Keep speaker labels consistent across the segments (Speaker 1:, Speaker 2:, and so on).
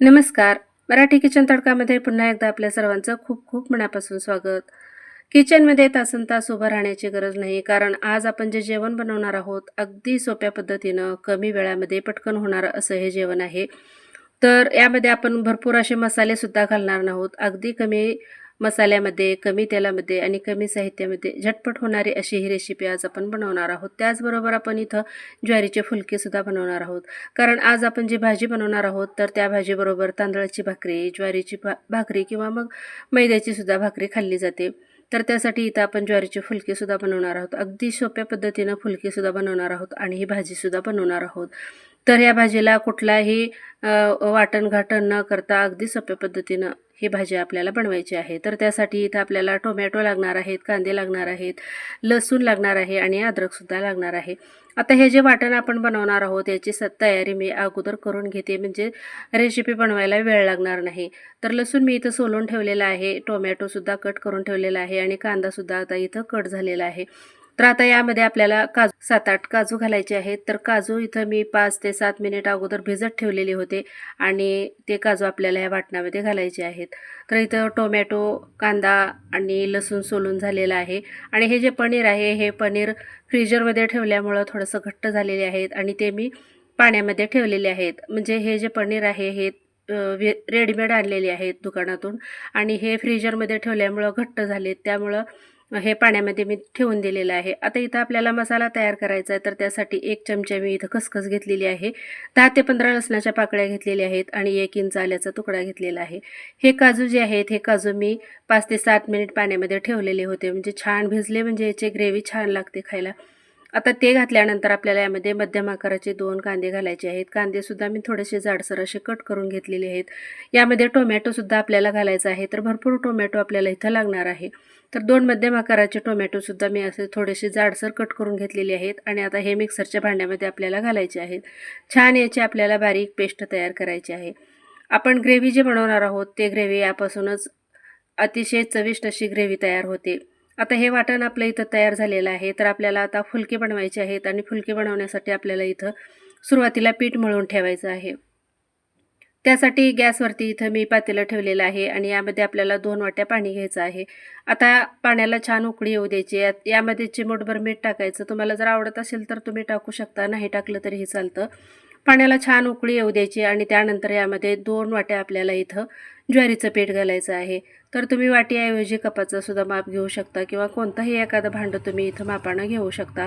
Speaker 1: नमस्कार. मराठी किचन तडकामध्ये पुन्हा एकदा आपल्या सर्वांचं खूप खूप मनापासून स्वागत. किचनमध्ये तासन तास उभं राहण्याची गरज नाही कारण आज आपण जे जेवण बनवणार आहोत अगदी सोप्या पद्धतीनं कमी वेळामध्ये पटकन होणारं असं हे जेवण आहे. तर यामध्ये आपण भरपूर असे मसालेसुद्धा घालणार नाहोत अगदी कमी मसाल्यामध्ये कमी तेलामध्ये आणि कमी साहित्यामध्ये झटपट होणारी अशी ही रेसिपी आज आपण बनवणार आहोत. त्याचबरोबर आपण इथं ज्वारीचे फुलकेसुद्धा बनवणार आहोत. कारण आज आपण जी भाजी बनवणार आहोत तर त्या भाजीबरोबर तांदळाची भाकरी ज्वारीची भा भाकरी किंवा मग मैद्याचीसुद्धा भाकरी खाल्ली जाते. तर त्यासाठी इथं आपण ज्वारीचे फुलकेसुद्धा बनवणार आहोत. अगदी सोप्या पद्धतीनं फुलकेसुद्धा बनवणार आहोत आणि ही भाजीसुद्धा बनवणार आहोत. तर या भाजीला कुठलाही वाटणघाटण वाटण घाटण न करता अगदी सोप्या पद्धतीनं ही भाजी आपल्याला बनवायची आहे. तर त्यासाठी इथं आपल्याला टोमॅटो लागणार आहेत कांदे लागणार आहेत लसूण लागणार आहे आणि अद्रकसुद्धा लागणार आहे. आता हे जे वाटण आपण बनवणार आहोत याची स तयारी मी अगोदर करून घेते. म्हणजे रेसिपी बनवायला वेळ लागणार नाही. तर लसूण मी इथं सोलून ठेवलेला आहे. टोमॅटोसुद्धा कट करून ठेवलेला आहे आणि कांदासुद्धा आता इथं कट झालेला आहे. तर आता यामध्ये आपल्याला काजू सात आठ काजू घालायचे आहेत. तर काजू इथं मी पाच ते सात मिनिट अगोदर भिजत ठेवलेले होते आणि ते काजू आपल्याला या वाटणामध्ये घालायचे आहेत. तर इथं टोमॅटो कांदा आणि लसूण सोलून झालेलं आहे. आणि हे जे पनीर आहे हे पनीर फ्रीजरमध्ये ठेवल्यामुळं थोडंसं घट्ट झालेले आहेत आणि ते मी पाण्यामध्ये ठेवलेले आहेत. म्हणजे हे जे पनीर आहे हे वे रेडीमेड आणलेले आहेत दुकानातून आणि हे फ्रीजरमध्ये ठेवल्यामुळं घट्ट झालेत. त्यामुळं हे पाण्यामध्ये मी ठेवून दिलेलं आहे. आता इथं आपल्याला मसाला तयार करायचा आहे तर त्यासाठी एक चमचा मी इथं खसखस घेतलेली आहे. दहा ते पंधरा लसणाच्या पाकळ्या घेतलेल्या आहेत आणि एक इंच आल्याचा तुकडा घेतलेला आहे. हे काजू जे आहेत हे काजू मी पाच ते सात मिनिट पाण्यामध्ये ठेवलेले होते. म्हणजे छान भिजले म्हणजे याची ग्रेव्ही छान लागते खायला. आता ते घातल्यानंतर आपल्याला यामध्ये मध्यम आकाराचे दोन कांदे घालायचे आहेत. कांदेसुद्धा मी थोडेसे जाडसर असे कट करून घेतलेले आहेत. यामध्ये टोमॅटोसुद्धा आपल्याला घालायचा आहे. तर भरपूर टोमॅटो आपल्याला इथं लागणार आहे. तर दोन मध्यम आकाराचे टोमॅटोसुद्धा मी असे थोडेसे जाडसर कट करून घेतलेले आहेत आणि आता हे मिक्सरच्या भांड्यामध्ये आपल्याला घालायचे आहेत. छान याची आपल्याला बारीक पेस्ट तयार करायची आहे. आपण ग्रेव्ही जे बनवणार आहोत ते ग्रेव्ही यापासूनच अतिशय चविष्ट अशी ग्रेव्ही तयार होते. आता हे वाटण आपलं इथं तयार झालेलं आहे. तर आपल्याला आता फुलके बनवायचे आहेत आणि फुलके बनवण्यासाठी आपल्याला इथं सुरुवातीला पीठ मळून ठेवायचं आहे. त्यासाठी गॅसवरती इथं मी पातेलं ठेवलेलं आहे आणि यामध्ये आपल्याला दोन वाट्या पाणी घ्यायचं आहे. आता पाण्याला छान उकळी येऊ द्यायची. यामध्ये चिमूटभर मीठ टाकायचं. तुम्हाला जर आवडत असेल तर तुम्ही टाकू शकता. नाही टाकलं तरीही चालतं. पाण्याला छान उकळी येऊ द्यायची आणि त्यानंतर यामध्ये दोन वाट्या आपल्याला इथं ज्वारीचं पीठ घालायचं आहे. तर तुम्ही वाटीऐवजी कपाचं सुद्धा माप घेऊ शकता किंवा कोणतंही एखादं भांडं तुम्ही इथं मापानं घेऊ शकता.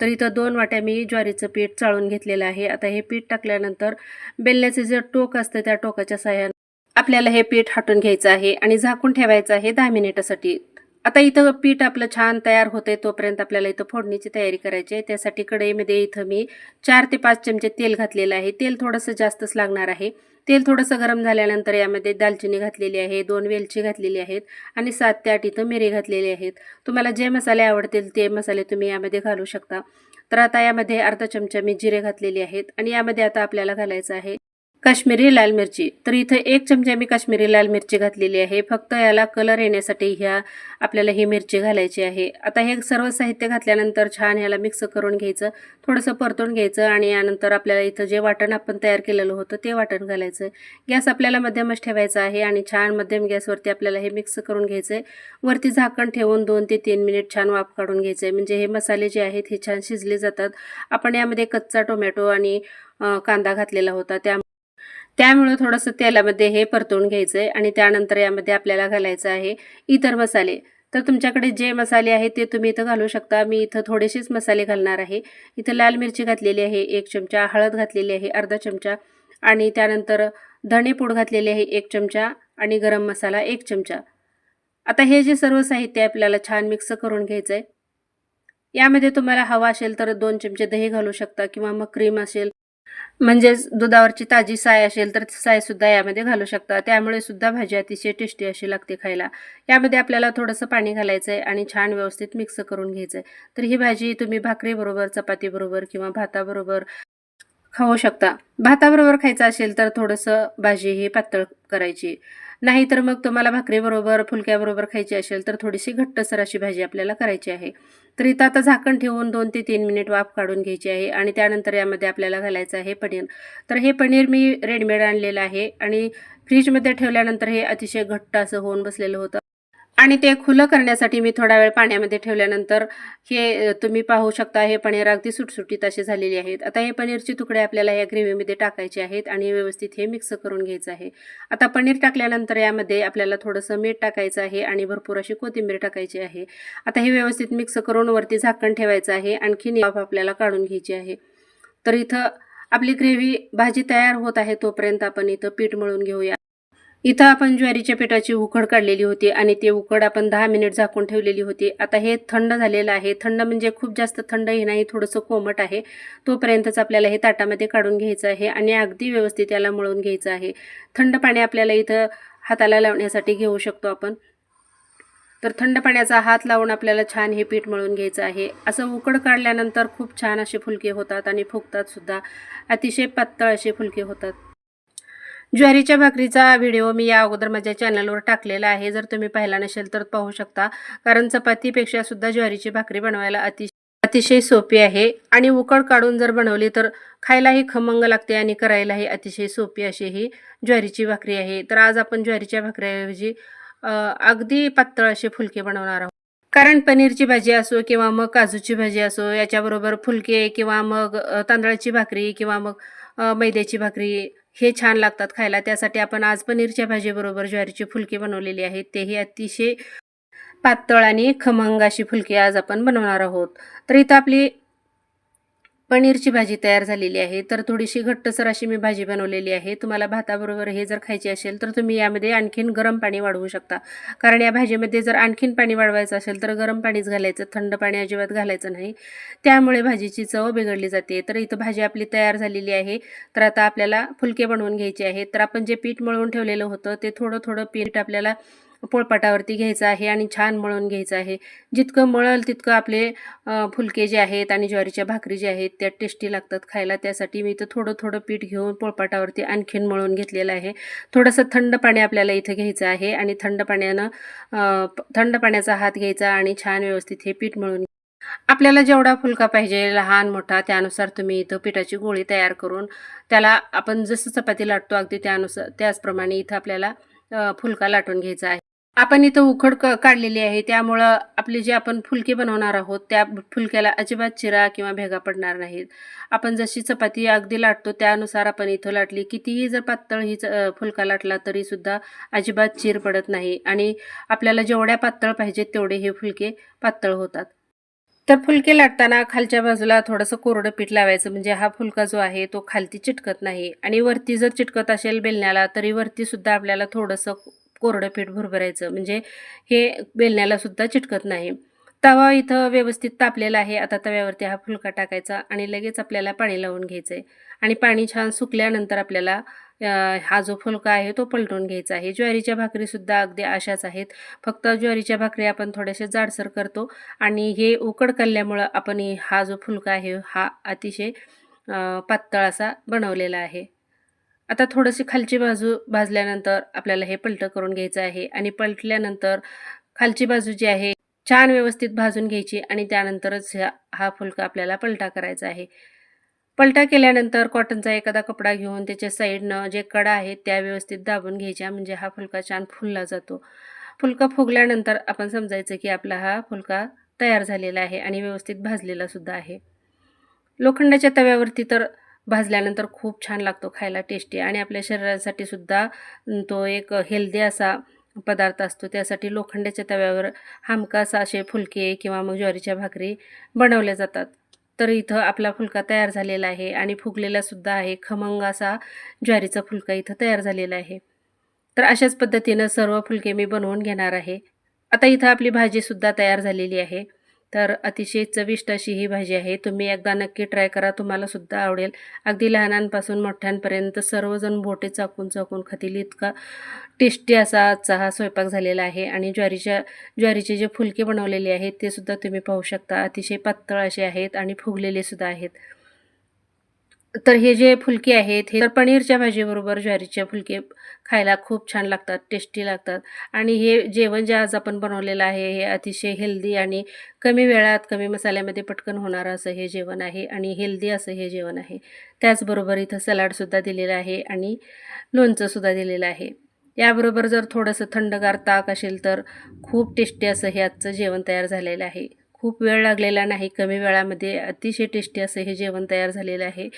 Speaker 1: तर इथं दोन वाट्या मी ज्वारीचं पीठ चाळून घेतलेलं आहे. आता हे पीठ टाकल्यानंतर बेलण्याचं जे टोक असतं त्या टोकाच्या साह्यानं आपल्याला हे पीठ हाटून घ्यायचं आहे आणि झाकून ठेवायचं आहे दहा मिनिटासाठी. आता इथं पीठ आपलं छान तयार होतंय तोपर्यंत आपल्याला इथं फोडणीची तयारी करायची आहे. त्यासाठी कढईमध्ये इथं मी चार ते पाच चमचे तेल घातलेलं आहे. तेल थोडंसं जास्तच लागणार आहे. तेल थोडंसं गरम झाल्यानंतर यामध्ये दालचिनी घातलेली आहे दोन वेलची घातलेली आहेत आणि सात ते आठ इथं मिरी घातलेली आहेत. तुम्हाला जे मसाले आवडतील ते मसाले तुम्ही यामध्ये घालू शकता. तर आता यामध्ये अर्धा चमचा मी जिरे घातलेली आहेत आणि यामध्ये आता आपल्याला घालायचं आहे काश्मीरी लाल मिरची. तर इथं एक चमचा मी काश्मीरी लाल मिरची घातलेली आहे. फक्त याला कलर येण्यासाठी ह्या आपल्याला ही मिरची घालायची आहे. आता हे सर्व साहित्य घातल्यानंतर छान ह्याला मिक्स करून घ्यायचं. थोडंसं परतून घ्यायचं आणि यानंतर आपल्याला इथं जे वाटण आपण तयार केलेलं होतं ते वाटण घालायचं. गॅस आपल्याला मध्यमच ठेवायचा आहे आणि छान मध्यम गॅसवरती आपल्याला हे मिक्स करून घ्यायचं आहे वरती झाकण ठेवून दोन ते तीन मिनिट छान वाफ काढून घ्यायचं आहे म्हणजे हे मसाले जे आहेत हे छान शिजले जातात. आपण यामध्ये कच्चा टोमॅटो आणि कांदा घातलेला होता. त्या त्यामुळं थोडंसं तेलामध्ये हे परतवून घ्यायचं आहे आणि त्यानंतर यामध्ये आपल्याला घालायचं आहे इतर मसाले. तर तुमच्याकडे जे मसाले आहेत ते तुम्ही इथं घालू शकता. मी इथं थोडेसेच मसाले घालणार आहे. इथं लाल मिरची घातलेली आहे एक चमचा हळद घातलेली आहे अर्धा चमचा आणि त्यानंतर धणेपूड घातलेली आहे एक चमचा आणि गरम मसाला एक चमचा. आता हे जे सर्व साहित्य आहे आपल्याला छान मिक्स करून घ्यायचं आहे यामध्ये तुम्हाला हवा असेल तर दोन चमचे दही घालू शकता किंवा मग क्रीम असेल. म्हणजेच दुधावरची ताजी साय असेल तर सायसुद्धा यामध्ये घालू शकता. त्यामुळे सुद्धा भाजी अतिशय टेस्टी अशी लागते खायला. यामध्ये आपल्याला थोडंसं पाणी घालायचं आहे आणि छान व्यवस्थित मिक्स करून घ्यायचं आहे तर ही भाजी तुम्ही भाकरीबरोबर चपातीबरोबर किंवा भाताबरोबर खाऊ शकता. भाताबरोबर खायचं असेल तर थोडंसं भाजी ही पातळ करायची. नाही तर मग तुम्हाला भाकरीबरोबर फुलक्याबरोबर खायची असेल तर थोडीशी घट्टसर अशी भाजी आपल्याला करायची आहे. तर इथं आता झाकण ठेवून दोन ते तीन मिनिट वाफ काढून घ्यायची आहे आणि त्यानंतर यामध्ये आपल्याला घालायचं आहे पनीर. तर हे पनीर मी रेडीमेड आणलेलं आहे आणि फ्रीजमध्ये ठेवल्यानंतर हे अतिशय घट्ट असं होऊन बसलेलं होतं. आणि ते खुलं करण्यासाठी मी थोडा वेळ पाण्यामध्ये ठेवल्यानंतर हे तुम्ही पाहू शकता हे पनीर अगदी सुटसुटीत असे झालेले आहेत. आता हे पनीरचे तुकडे आपल्याला या ग्रेव्हीमध्ये टाकायचे आहेत आणि व्यवस्थित हे मिक्स करून घ्यायचं आहे. आता पनीर टाकल्यानंतर यामध्ये आपल्याला थोडंसं मीठ टाकायचं आहे आणि भरपूर अशी कोथिंबीर टाकायची आहे. आता हे व्यवस्थित मिक्स करून वरती झाकण ठेवायचं आहे. आणखीन वाफ आपल्याला काढून घ्यायची आहे. तर इथं आपली ग्रेव्ही भाजी तयार होत आहे तोपर्यंत आपण इथं पीठ मळून घेऊया. इथं आपण ज्वारीच्या पिठाची उकड काढलेली होती आणि ते उकड आपण दहा मिनिट झाकून ठेवलेली होती. आता हे थंड झालेलं आहे. थंड म्हणजे खूप जास्त थंडही नाही थोडंसं कोमट आहे. तोपर्यंतच आपल्याला हे ताटामध्ये काढून घ्यायचं आहे आणि अगदी व्यवस्थित याला मळून घ्यायचं आहे. थंड पाणी आपल्याला इथं हाताला लावण्यासाठी घेऊ शकतो आपण. तर थंड पाण्याचा हात लावून आपल्याला छान हे पीठ मळून घ्यायचं आहे. असं उकड काढल्यानंतर खूप छान असे फुलके होतात आणि फुगतात सुद्धा. अतिशय पातळ असे फुलके होतात. ज्वारीच्या भाकरीचा व्हिडिओ मी या अगोदर माझ्या चॅनलवर टाकलेला आहे. जर तुम्ही पाहिला नसेल तर पाहू शकता. कारण चपातीपेक्षा सुद्धा ज्वारीची भाकरी बनवायला अतिशय अतिशय सोपी आहे. आणि उकड काढून जर बनवली तर खायलाही खमंग लागते आणि करायलाही अतिशय सोपी अशी ही ज्वारीची भाकरी आहे. तर आज आपण ज्वारीच्या भाकरीऐवजी अगदी पातळ असे फुलके बनवणार आहोत. कारण पनीरची भाजी असो किंवा मग काजूची भाजी असो याच्याबरोबर फुलके किंवा मग तांदळाची भाकरी किंवा मग मैद्याची भाकरी हे छान लागतात खायला. त्यासाठी आपण आज पनीरच्या भाजीबरोबर ज्वारीची फुलके बनवलेली आहेत तेही अतिशय पातळ आणि खमंग अशी फुलके आज आपण बनवणार आहोत. तर इथं आपली पनीरची भाजी तयार झालेली आहे. तर थोडीशी घट्टसर अशी मी भाजी बनवलेली आहे. तुम्हाला भाताबरोबर हे जर खायची असेल तर तुम्ही यामध्ये आणखीन गरम पाणी वाढवू शकता. कारण या भाजीमध्ये जर आणखीन पाणी वाढवायचं असेल तर गरम पाणीच घालायचं थंड पाणी अजिबात घालायचं नाही. त्यामुळे भाजीची चव बिघडली जाते. तर इथं भाजी आपली तयार झालेली आहे. तर आता आपल्याला फुलके बनवून घ्यायचे आहेत. तर आपण जे पीठ मळवून ठेवलेलं होतं ते थोडं थोडं पीठ आपल्याला पोळपाटावरती घ्यायचं आहे आणि छान मळून घ्यायचं आहे. जितकं मळल तितकं आपले फुलके जे आहेत आणि ज्वारीच्या भाकरी जे आहेत त्या टेस्टी लागतात खायला. त्यासाठी मी इथं थोडं थोडं पीठ घेऊन पोळपाटावरती आणखीन मळून घेतलेलं आहे. थोडंसं थंड पाणी आपल्याला इथं घ्यायचं आहे आणि थंड पाण्यानं थंड पाण्याचा हात घ्यायचा आणि छान व्यवस्थित हे पीठ मळून आपल्याला जेवढा फुलका पाहिजे लहान मोठा त्यानुसार तुम्ही इथं पिठाची गोळी तयार करून त्याला आपण जसं चपाती लाटतो अगदी त्यानुसार त्याचप्रमाणे इथं आपल्याला फुलका लाटून घ्यायचा आहे. आपण इथं उखड क काढलेली आहे. त्यामुळं आपली जे आपण फुलके बनवणार आहोत त्या फुलक्याला अजिबात चिरा किंवा भेगा पडणार नाहीत. आपण जशी चपाती अगदी लाटतो त्यानुसार आपण इथं लाटली. कितीही जर पातळ ही च- फुलका लाटला तरीसुद्धा अजिबात चीर पडत नाही. आणि आपल्याला जेवढ्या पातळ पाहिजेत तेवढे हे फुलके पातळ होतात. तर फुलके लाटताना खालच्या बाजूला थोडंसं कोरडं पीठ लावायचं. म्हणजे हा फुलका जो आहे तो खालती चिटकत नाही. आणि वरती जर चिटकत असेल बेलण्याला तरी वरतीसुद्धा आपल्याला थोडंसं कोरडं पीठ भरभरायचं. म्हणजे हे बेलण्याला सुद्धा चिटकत नाही. तवा इथं व्यवस्थित तापलेला आहे. आता तव्यावरती हा फुलका टाकायचा आणि लगेच आपल्याला पाणी लावून घ्यायचं आहे आणि पाणी छान सुकल्यानंतर आपल्याला हा जो फुलका आहे तो पलटून घ्यायचा आहे. ज्वारीच्या भाकरीसुद्धा अगदी अशाच आहेत. फक्त ज्वारीच्या भाकरी आपण थोड्याशा जाडसर करतो आणि हे उकड कल्ल्यामुळं आपण हा जो फुलका आहे हा अतिशय पातळ असा बनवलेला आहे. आता थोडीशी खालची बाजू भाजल्यानंतर आपल्याला हे पलटं करून घ्यायचं आहे आणि पलटल्यानंतर खालची बाजू जी आहे छान व्यवस्थित भाजून घ्यायची आणि त्यानंतरच ह्या हा फुलका आपल्याला पलटा करायचा आहे. पलटा केल्यानंतर कॉटनचा एखादा कपडा घेऊन त्याच्या साईडनं जे कडा आहेत त्या व्यवस्थित दाबून घ्यायच्या म्हणजे हा फुलका छान फुलला जातो. फुलका फुगल्यानंतर आपण समजायचं की आपला हा फुलका तयार झालेला आहे आणि व्यवस्थित भाजलेला सुद्धा आहे. लोखंडाच्या तव्यावरती तर भाजल्यानंतर खूप छान लागतो खायला टेस्टी आणि आपल्या शरीरासाठी सुद्धा तो एक हेल्दी असा पदार्थ असतो. त्यासाठी लोखंडाच्या तव्यावर हमखास असे फुलके किंवा मग ज्वारीच्या भाकरी बनवल्या जातात. तर इथं आपला फुलका तयार झालेला आहे आणि फुगलेलासुद्धा आहे. खमंग असा ज्वारीचा फुलका इथं तयार झालेला आहे. तर अशाच पद्धतीनं सर्व फुलके मी बनवून घेणार आहे. आता इथं आपली भाजीसुद्धा तयार झालेली आहे. तर अतिशय चविष्ट अशी ही भाजी आहे. तुम्ही एकदा नक्की ट्राय करा तुम्हाला सुद्धा आवडेल. अगदी लहानांपासून मोठ्यांपर्यंत सर्वजण बोटे चाकून चाकून खातील. इतका टेस्टी असा आजचा हा स्वयंपाक झालेला आहे आणि ज्वारीच्या ज्वारीचे जे फुलके बनवलेले आहेत ते सुद्धा तुम्ही पाहू शकता. अतिशय पातळ असे आहेत आणि फुगलेले सुद्धा आहेत. तर हे जे फुलके आहेत हे तर पनीरच्या भाजीबरोबर ज्वारीच्या फुलके खायला खूप छान लागतात टेस्टी लागतात. आणि हे जेवण जे आज आपण बनवलेलं आहे हे अतिशय हेल्दी आणि कमी वेळात कमी मसाल्यामध्ये पटकन होणारं असं हे जेवण आहे आणि हेल्दी असं हे जेवण आहे. त्याचबरोबर इथं सलाडसुद्धा दिलेलं आहे आणि लोणचंसुद्धा दिलेलं आहे. याबरोबर जर थोडंसं थंडगार ताक असेल तर खूप टेस्टी असं हे आजचं जेवण तयार झालेलं आहे. खूप वेळ लागलेला नाही कमी वेळामध्ये अतिशय टेस्टी असं हे जेवण तयार झालेलं आहे.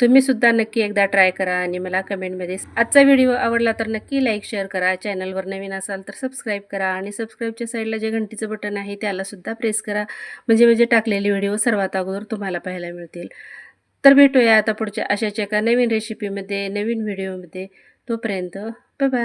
Speaker 1: तुम्हीसुद्धा नक्की एकदा ट्राय करा आणि मला कमेंटमध्ये आजचा व्हिडिओ आवडला तर नक्की लाईक शेअर करा. चॅनलवर नवीन असाल तर सबस्क्राईब करा आणि सबस्क्राईबच्या साईडला जे घंटीचं बटन आहे त्यालासुद्धा प्रेस करा. म्हणजे म्हणजे टाकलेले व्हिडिओ सर्वात अगोदर तुम्हाला पाहायला मिळतील. तर भेटूया आता पुढच्या अशाच एका नवीन रेसिपीमध्ये नवीन व्हिडिओमध्ये तोपर्यंत बाय